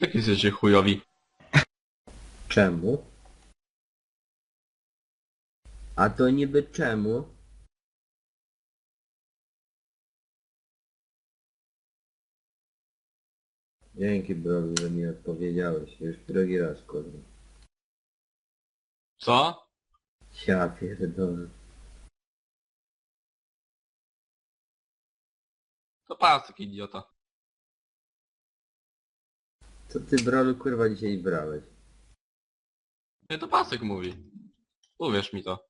Jak jesteście chujowi? Czemu? A to niby czemu? Dzięki Browi, że mi odpowiedziałeś. Już drugi raz, kurwa. Co? Ja pierdolę. To pasek, idiota. Co ty, Brolu, kurwa, dzisiaj brałeś? Nie, to pasek mówi. Uwierz mi to.